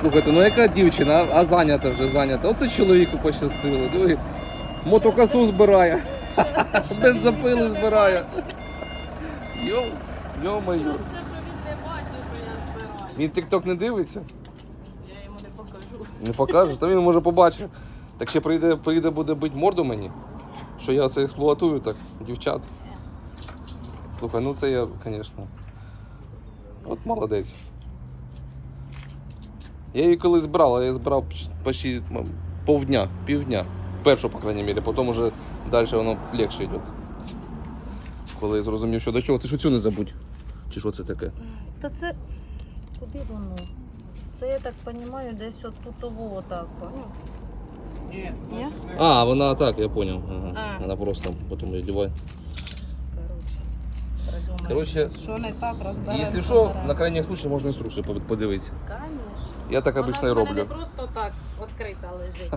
Слухайте, ну яка дівчина, а зайнята вже зайнята. Оце чоловіку пощастило. Диви, мотокосу збирає, бензопили збирає. Йо, йо-моє. Просто, що він не бачить, що я збираю. Він тік-ток не дивиться, Я йому не покажу. не покаже, то він може побачить. Так ще прийде, прийде буде бить морду мені, що я це експлуатую так, дівчат. Слухай, ну це я, звісно. От молодець. Я її колись брав, але я збирав поч- почти м, повдня, півдня. Першу, по крайній мірі, потім вже далі воно легше йде. Коли я зрозумів, що до чого, ти ж оцю не забудь. Чи що це таке? Та це. Куди воно? Це я так розумію, десь от тут того отак. Ні, Ні? А, вона так, я зрозумів. Ага. Вона просто потім її. Придумаємо. Що не так розберемо. Якщо що, на крайній случай можна інструкцію под- подивитися. Звісно. Я так обично і в мене роблю. не просто так відкрита лежить.